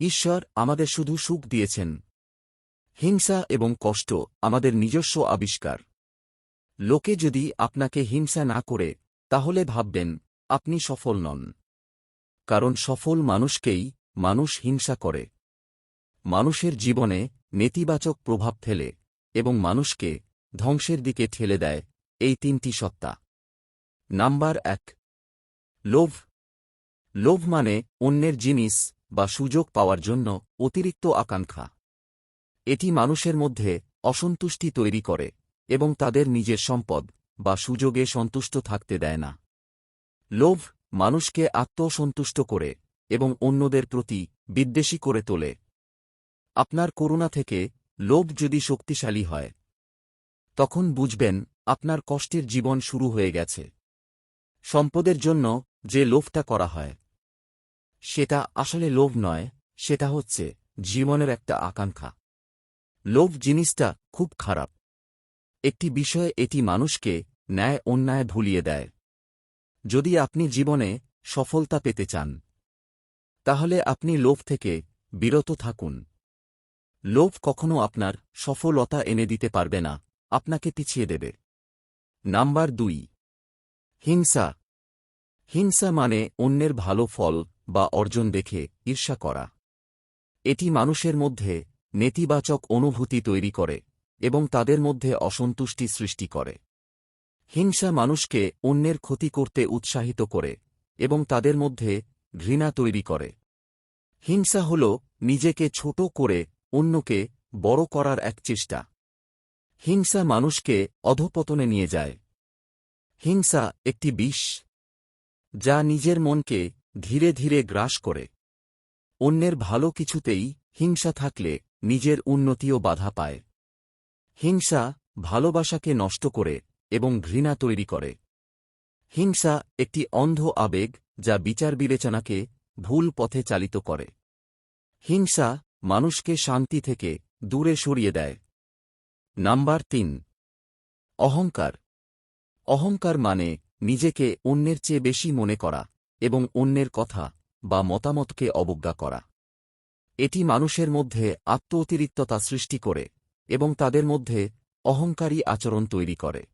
ঈশ্বর আমাদের শুধু সুখ দিয়েছেন। হিংসা এবং কষ্ট আমাদের নিজস্ব আবিষ্কার। লোকে যদি আপনাকে হিংসা না করে, তাহলে ভাববেন, আপনি সফল নন। কারণ সফল মানুষকেই মানুষ হিংসা করে। মানুষের জীবনে নেতিবাচক প্রভাব ফেলে এবং মানুষকে ধ্বংসের দিকে ঠেলে দেয় এই তিনটি সত্তা। নাম্বার এক, লোভ। লোভ মানে অন্যের জিনিস বা সুযোগ পাওয়ার জন্য অতিরিক্ত আকাঙ্ক্ষা। এটি মানুষের মধ্যে অসন্তুষ্টি তৈরি করে এবং তাদের নিজের সম্পদ বা সুযোগে সন্তুষ্ট থাকতে দেয় না। লোভ মানুষকে আত্মসন্তুষ্ট করে এবং অন্যদের প্রতি বিদ্বেষী করে তোলে। আপনার করুণা থেকে লোভ যদি শক্তিশালী হয়, তখন বুঝবেন আপনার কষ্টের জীবন শুরু হয়ে গেছে। সম্পদের জন্য যে লোভটা করা হয় সেটা আসলে লোভ নয়, সেটা হচ্ছে জীবনের একটা আকাঙ্ক্ষা। লোভ জিনিসটা খুব খারাপ। একটি বিষয়ে এটি মানুষকে ন্যায় অন্যায় ভুলিয়ে দেয়। যদি আপনি জীবনে সফলতা পেতে চান, তাহলে আপনি লোভ থেকে বিরত থাকুন। লোভ কখনো আপনার সফলতা এনে দিতে পারবে না, আপনাকে পিছিয়ে দেবে। নাম্বার দুই, হিংসা। হিংসা মানে অন্যের ভালো ফল বা অর্জন দেখে ঈর্ষা করা। এটি মানুষের মধ্যে নেতিবাচক অনুভূতি তৈরি করে এবং তাদের মধ্যে অসন্তুষ্টি সৃষ্টি করে। হিংসা মানুষকে অন্যের ক্ষতি করতে উৎসাহিত করে এবং তাদের মধ্যে ঘৃণা তৈরি করে। হিংসা হল নিজেকে ছোট করে অন্যকে বড় করার এক চেষ্টা। হিংসা মানুষকে অধপতনে নিয়ে যায়। হিংসা একটি বিষ, যা নিজের মনকে ধীরে ধীরে গ্রাস করে। অন্যের ভালো কিছুতেই হিংসা থাকলে নিজের উন্নতিও বাধা পায়। হিংসা ভালোবাসাকে নষ্ট করে এবং ঘৃণা তৈরি করে। হিংসা একটি অন্ধ আবেগ যা বিচার বিবেচনাকে ভুল পথে চালিত করে। হিংসা মানুষকে শান্তি থেকে দূরে সরিয়ে দেয়। নাম্বার তিন, অহংকার। অহংকার মানে নিজেকে অন্যের চেয়ে বেশি মনে করা। এবং অন্যের কথা বা মতামতকে অবজ্ঞা করা। এটি মানুষের মধ্যে আত্ম অতিরিক্ততা সৃষ্টি করে এবং তাদের মধ্যে অহংকারী আচরণ তৈরি করে।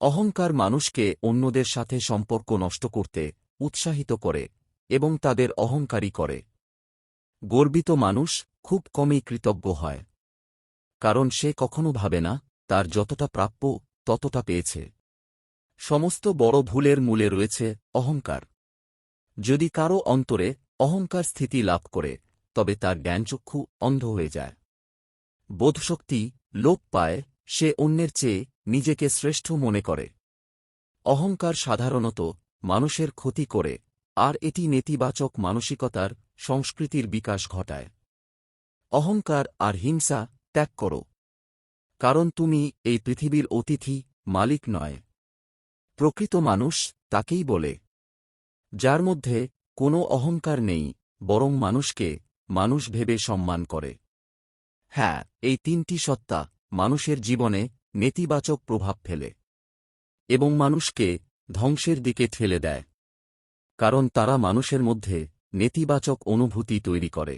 অহংকার মানুষকে অন্যদের সাথে সম্পর্ক নষ্ট করতে উৎসাহিত করে এবং তাদের অহংকারী করে। গর্বিত মানুষ খুব কমই কৃতজ্ঞ হয়। কারণ সে কখনো ভাবে না, তার যতটা প্রাপ্য ততটা পেয়েছে। সমস্ত বড় ভুলের মূলে রয়েছে অহংকার। যদি কারও অন্তরে অহংকার স্থিতি লাভ করে, তবে তার জ্ঞানচক্ষু অন্ধ হয়ে যায়। বোধশক্তি লোপ পায়, সে অন্যের চেয়ে নিজেকে শ্রেষ্ঠ মনে করে। অহংকার সাধারণত মানুষের ক্ষতি করে, আর এটি নেতিবাচক মানসিকতার সংস্কৃতির বিকাশ ঘটায়। অহংকার আর হিংসা ত্যাগ করো। কারণ তুমি এই পৃথিবীর অতিথি, মালিক নয়। প্রকৃত মানুষ তাকেই বলে। যার মধ্যে কোনো অহংকার নেই, বরং মানুষকে মানুষ ভেবে সম্মান করে। হ্যাঁ এই তিনটি সত্তা মানুষের জীবনে নেতিবাচক প্রভাব ফেলে এবং মানুষকে ধ্বংসের দিকে ঠেলে দেয়, কারণ তারা মানুষের মধ্যে নেতিবাচক অনুভূতি তৈরি করে।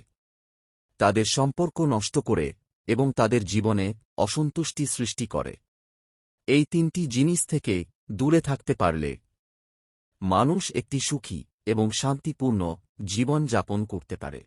তাদের সম্পর্ক নষ্ট করে এবং তাদের জীবনে অসন্তুষ্টি সৃষ্টি করে। এই তিনটি জিনিস থেকে দূরে থাকতে পারলে মানুষ একটি সুখী এবং শান্তিপূর্ণ জীবন যাপন করতে পারে।